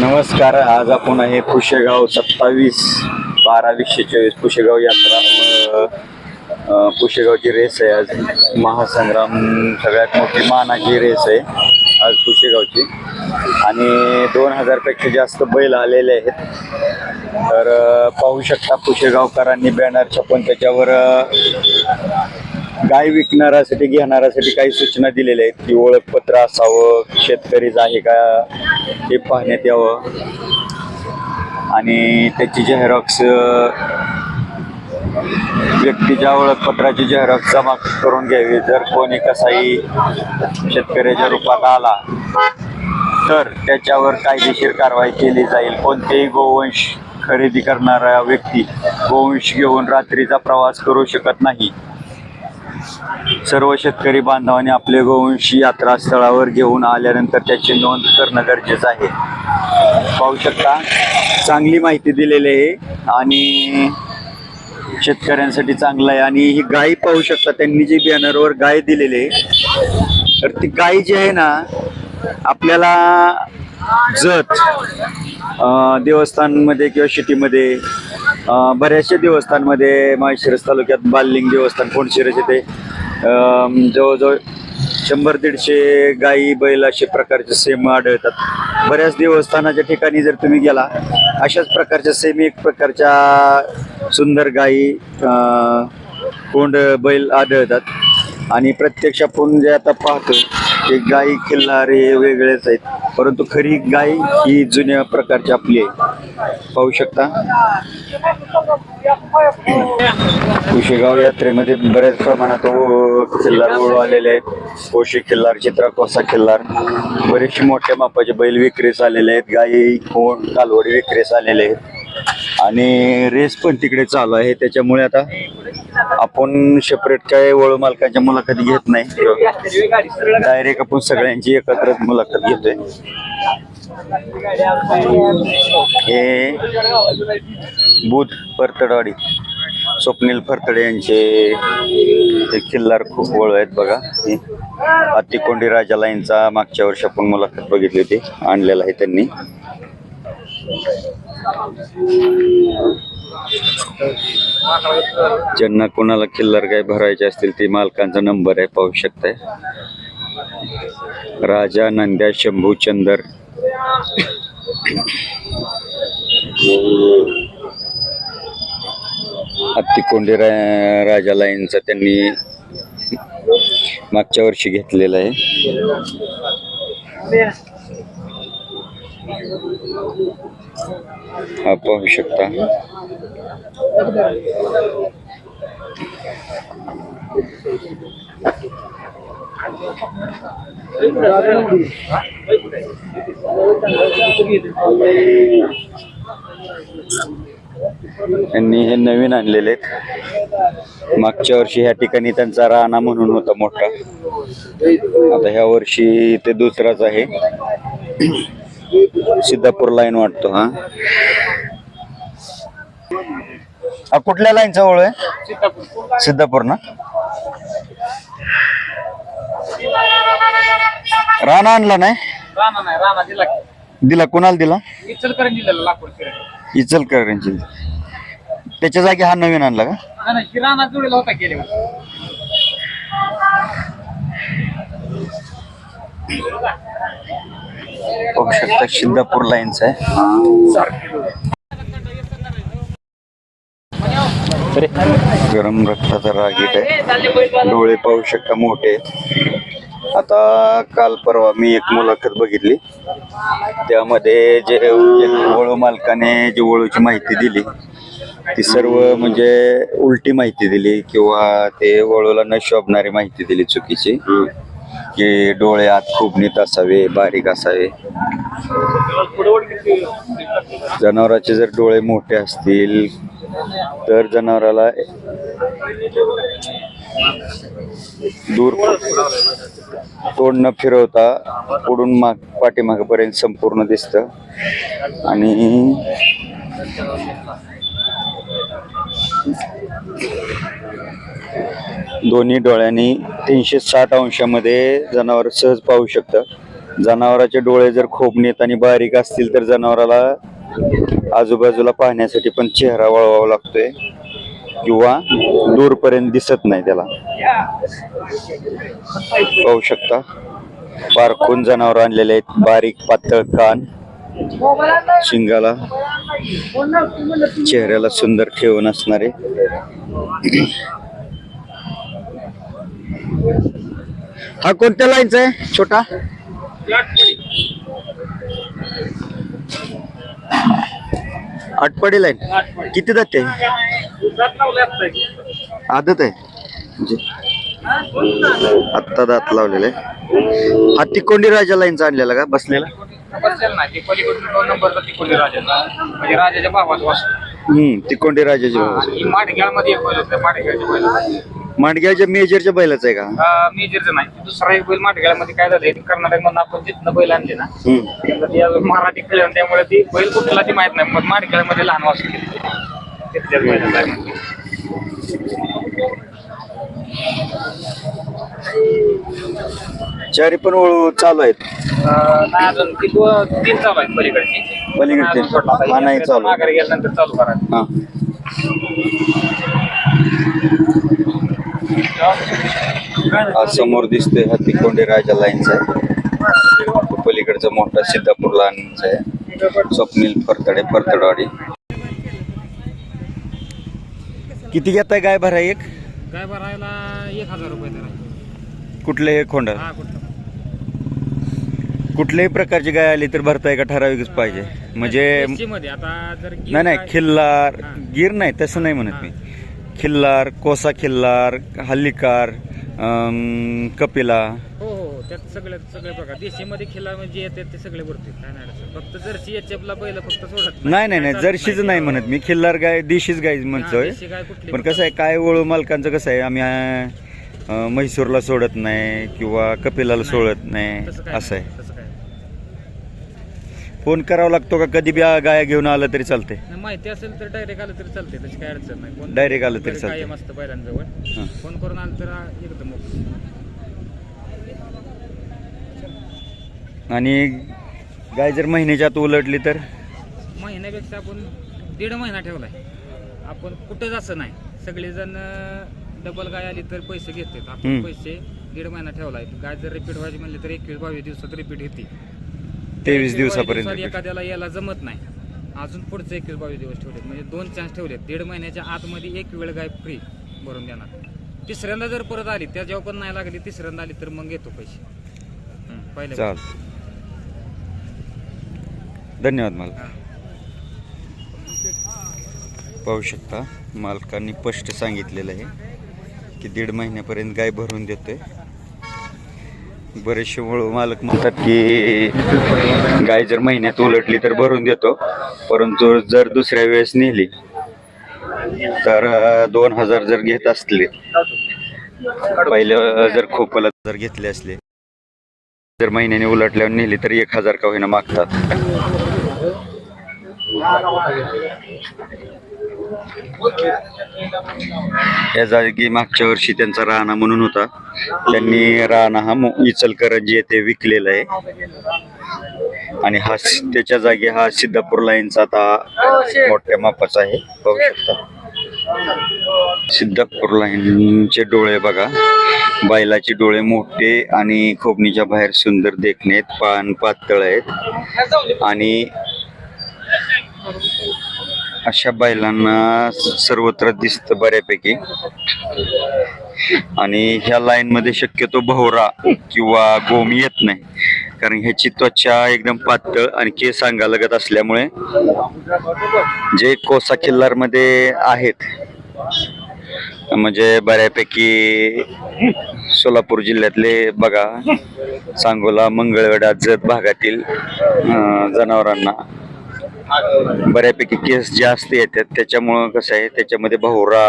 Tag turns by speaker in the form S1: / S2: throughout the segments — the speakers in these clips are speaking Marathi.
S1: नमस्कार आज आपण आहे पुशेगाव सत्तावीस बारा वीसशे चोवीस पुशेगाव यात्रा. पुशेगावची रेस आहे आज. महासंग्राम सगळ्यात मोठी मानाची रेस आहे आज पुशेगावची. आणि दोन हजारपेक्षा जास्त बैल आलेले आहेत. तर पाहू शकता पुशेगावकरांनी बॅनर पण त्याच्यावर गाय विकणाऱ्यासाठी घेणाऱ्यासाठी काही सूचना दिलेल्या आहेत की ओळखपत्र असावं शेतकरीच आहे का हे पाहण्यात यावं. आणि त्याची झेरॉक्स व्यक्तीच्या ओळखपत्राची झेरॉक्स जमा करून घ्यावी. जर कोणी कसाही शेतकऱ्याच्या रूपात आला तर त्याच्यावर कायदेशीर कारवाई केली जाईल. कोणतेही गोवंश खरेदी करणारा व्यक्ती गोवंश घेऊन रात्रीचा प्रवास करू शकत नाही. सर्व शेतकरी बांधवांनी आपले गोवंशी यात्रा स्थळावर घेऊन आल्यानंतर त्याची नोंद करणं गरजेचं आहे. पाहू शकता चांगली माहिती दिलेली आहे आणि शेतकऱ्यांसाठी चांगलं आहे. आणि ही गाय पाहू शकता त्यांनी जी बॅनरवर गाय दिलेली आहे. तर ती गाय जी आहे ना आपल्याला जत देवस्थानमध्ये किंवा शेतीमध्ये बऱ्याचशा देवस्थानमध्ये माळशिरस तालुक्यात बाललिंग देवस्थान कोणशिरस येथे. जवळजवळ शंभर दीडशे गाई बैल असे प्रकारचे सेम आढळतात. बऱ्याच देवस्थानाच्या ठिकाणी जर तुम्ही गेला अशाच प्रकारच्या सेम एक प्रकारच्या सुंदर गाई कोंड बैल आढळतात. आणि प्रत्यक्ष आपण जे आता पाहतो ते गाई खिल्लार हे वेगळेच आहेत. परंतु खरी गाय ही जुन्या प्रकारची आपली आहे. पाहू शकता. कुशेगाव यात्रेमध्ये बऱ्याच प्रमाणात खिल्लार ओळू आलेले आहेत. कोशी खिल्लार चित्राकोसा खिल्लार. बरेचसे मोठ्या मापाचे बैल विक्रीस आलेले आहेत. गाई कोण कालवडी विक्रीस आलेले आहेत. आणि रेस पण तिकडे चालू आहे त्याच्यामुळे आता आपण सेपरेट काय वळू मालकाच्या मुलाखती घेत नाही. डायरेक्ट आपण सगळ्यांची एकत्र मुलाखत घेतोय. हे बुध परतडवाडी स्वप्नील फरतडे यांचे ते किल्लार खूप वळ आहेत बघा. हे अतिकोंडी राजा लाईनचा मागच्या वर्षी आपण मुलाखत बघितली होती आणलेला आहे त्यांनी. ज्यांना कोणाला खिल्लर गाय भरायचे असतील ते मालकांचा नंबर आहे पाहू शकताय. राजा नंद्या शंभू चंदर. हत्तीकोंडी रा राजा लाईनचा त्यांनी मागच्या वर्षी घेतलेला आहे. हा पाहू शकता यांनी हे नवीन आणलेले आहेत. मागच्या वर्षी ह्या ठिकाणी त्यांचा राणा म्हणून होता मोठा. आता ह्या वर्षी ते दुसराच आहे. सिद्धापूर लाईन वाटतो हा. हा कुठल्या लाईनचा ओळ आहे? सिद्धापूर ना? राणा आणला नाही?
S2: दिला
S1: कोणाला दिला. इचलकरांची त्याच्या जागी हा नवीन आणला का?
S2: राणा होता. बघू
S1: पाहू शकता सिद्धापूर लाईन्स आहे. गरम रक्ताचा रागीट आहे. डोळे पाहू शकता मोठे आता काल परवा मी एक मुलाखत बघितली. त्यामध्ये जे वळू मालकाने जी वळूची माहिती दिली ती सर्व म्हणजे उलटी माहिती दिली किंवा ते वळूला न शोभणारी माहिती दिली चुकीची. की डोळे आत खूप नीट असावे बारीक असावे. जनावराचे जर डोळे मोठे असतील तर जनावराला दूर तोंड न फिरवता पुढून माग पाठीमागपर्यंत संपूर्ण दिसतं. आणि दोन्ही डोळ्यांनी तीनशे साठ अंशामध्ये जनावर सहज पाहू शकतं. जनावराचे डोळे जर खोबणीत आणि बारीक असतील तर जनावराला आजूबाजूला पाहण्यासाठी पण चेहरा वळवावा लागतोय. किंवा दूरपर्यंत दिसत नाही त्याला. पाहू शकता. पारखून जनावर आणलेले आहेत. बारीक पातळ कान. शिंगाला. चेहऱ्याला सुंदर ठेवून असणारे. हा कोणत्या लाईनचा आहे? छोटा? आटपाडी लाईन. किती जाते आदत आहे. म्हणजे आत्ता दात लावलेले. हा तिकोंडी राजा लाईनचा आणलेला का? बसलेला?
S2: म्हणजे
S1: हम्म तिकोंडी राजाची
S2: माडग्याच्या
S1: मेजरच्या बैलाचा आहे का
S2: मेजरचं नाही दुसरा एक बैल माडग्यामध्ये काय झालं कर्नाटक मधून आपण जिथनं बैल आणले ना
S1: हम्म
S2: ती अजून मराठी कळलं त्यामुळे ती बैल कुठला ती माहीत नाही मग माडग्यामध्ये लहान तिथल्याच ते.
S1: चारी पण चालू आहेत
S2: अं, नाही अजून ती दो- तीन चालू आहेत पलीकडची
S1: पलीकडचे?
S2: अजून सोडला आता.
S1: हा, नाही चालू.
S2: माघारी गेल्यानंतर चालू करा
S1: हा हा समोर दिसतोय हा तिकोंडी राजा लाईनचा. आहे पलीकडचा मोठा सिद्धापूर लाईनचा आहे. स्वप्नील फरतडे फरतडवाडी. किती घेताय गाय भरा एक?
S2: काय भरायला एक हजार रुपये
S1: कुठले हे खोंड?
S2: कुठं
S1: कुठल्याही प्रकारची गाय आली तर भरताय का ठराविकच पाहिजे? म्हणजे नाही नाही
S2: गाय-
S1: खिल्लार. गिर नाही तसं नाही म्हणत मी. खिल्लार कोसा खिल्लार हल्लीकार कपिला.
S2: हो हो हो, त्यात सगळे सगळे प्रकार. देशीमध्ये खिल्ला म्हणजे येतात ते सगळे भरतील काय नाही अडचण. फक्त जर्सी याच्यापला बैल फक्त सोडत
S1: नाही. नाही जर्शीच नाही म्हणत. मी खिल्लार गाय देशीच गाय म्हणतोय.
S2: देशी गाय कुठली?
S1: पण कसं आहे काय ओळू मालकांचं कसं आहे आम्ही अं, म्हैसूरला सोडत नाही किंवा कपिलाला. सोडत नाही
S2: तसं काय
S1: असं आहे.
S2: तसं
S1: फोन करावा लागतो का? कधी बी गाय घेऊन आलं तरी चालते
S2: नाही, माहिती असेल तर डायरेक्ट आलं तरी चालते त्याची काय अडचण नाही. कोण-
S1: Direct आलं तरी चालतंय.
S2: मस्त बैलांजवळ
S1: हां.
S2: फोन करून आलं तर एकदम ओके.
S1: आणि गाय जर महिन्याच्या आत उलटली तर?
S2: महिन्यापेक्षा आपण दीड महिना ठेवलाय. आपण कुठंच असं नाही. सगळेजण डबल गाय आली तर पैसे घेतात. आपण
S1: हम्म.
S2: पैसे दीड महिना ठेवलाय. गाय जर रिपीट व्हायची म्हणली तर एकवीस बावीस दिवसात रिपीट येते.
S1: तेवीस दिवसापर्यंत
S2: एखाद्याला यायला जमत नाही. अजून पुढचे एकवीस बावीस दिवस ठेवलेत. म्हणजे दोन चान्स ठेवलेत. दीड महिन्याच्या आतमध्ये एक वेळ गाय फ्री भरून देणार. तिसऱ्यांदा जर परत आली त्या जेव्हा पण नाही लागली तिसऱ्यांदा आली तर मग घेतो पैसे. पहिले.
S1: चाल. धन्यवाद मालक.
S2: हां.
S1: पाहू शकता मालकांनी स्पष्ट सांगितलेलं आहे की दीड महिन्यापर्यंत गाय भरून देतोय. बरेचसे मालक म्हणतात की गाय जर महिन्यात उलटली तर भरून देतो. परंतु जर दुसऱ्या वेळेस नेली तर दोन हजार जर घेत असले पहिलं जर खोपला जर घेतले असले जर महिन्याने उलटल्यावर नेली तर एक हजार का होईना मागतात. या जागी मागच्या वर्षी त्यांचा राणा म्हणून होता. त्यांनी राणा हा इचलकरंजी येथे विकलेला आहे. आणि हा त्याच्या जागी हा सिद्धापूर लाईनचा आता मोठ्या मापाचा आहे. पाहू शकता. सिद्धापूर लाईनचे डोळे बघा. बैलाचे डोळे मोठे आणि खोबणीच्या बाहेर सुंदर देखणे आहेत पान पातळ आहेत. आणि अशा बैलांना सर्वत्र दिसतं बऱ्यापैकी. आणि ह्या लाईनमध्ये शक्यतो भोवरा किंवा गोम येत नाही. कारण ह्याची त्वचा एकदम पातळ आणि केस अंगालगत असल्यामुळे जे कोसा किल्लारमध्ये आहेत म्हणजे बऱ्यापैकी सोलापूर जिल्ह्यातले बघा सांगोला मंगळवेढा जत भागातील जनावरांना बऱ्यापैकी केस जास्त येतात. त्याच्यामुळं कसं आहे त्याच्यामध्ये भोवरा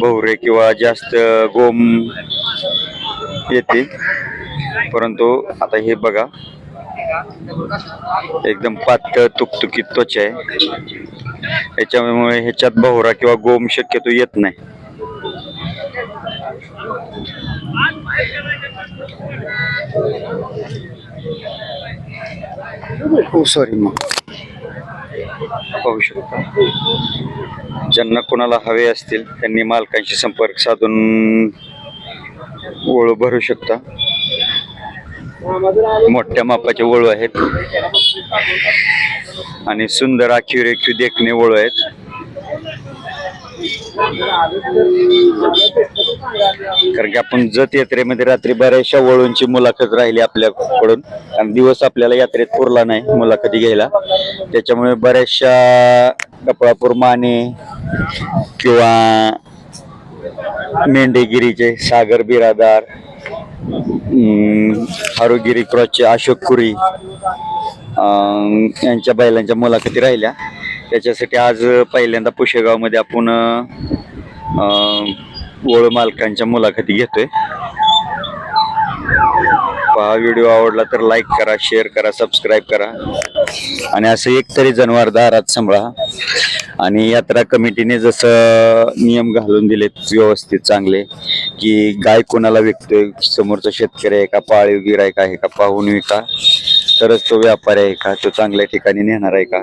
S1: भोवरे किंवा जास्त गोम येते. परंतु आता हे बघा. एकदम पातळ तुकतुकीत त्वचा आहे. याच्यामुळे ह्याच्यात भोवरा किंवा गोम शक्यतो येत नाही. हो सॉरी मग. पाहू शकता. ज्यांना कोणाला हवे असतील त्यांनी मालकांशी संपर्क साधून वळू भरू शकता. मोठ्या मापाचे वळू आहेत. आणि सुंदर आखीव रेखीव देखणे वळू आहेत. कारण की आपण जत यात्रेमध्ये रात्री बऱ्याचशा वळूंची मुलाखत राहिली आपल्याकडून. कारण दिवस आपल्याला यात्रेत पुरला नाही मुलाखती घ्यायला. त्याच्यामुळे बऱ्याचशा कपळापूर माने किंवा मेंढेगिरीचे सागर बिरादार अं, हारोगिरी क्रॉसचे अशोक कुरी यांच्या बैलांच्या मुलाखती राहिल्या. त्याच्यासाठी आज पहिल्यांदा पुशेगावमध्ये आपण ओळ मालकांच्या मुलाखती घेतोय. पहा व्हिडिओ आवडला तर लाईक करा शेअर करा सबस्क्राईब करा. आणि असं एक तरी जनावर दारात सांभाळा. आणि यात्रा कमिटीने जसं नियम घालून दिलेत व्यवस्थित चांगले की गाय कोणाला विकतोय? समोरचा शेतकरी आहे का? पाळीव गिरायक आहे का? पाहून विका. तरच तो व्यापारी आहे का? तो चांगल्या ठिकाणी नेणार आहे का?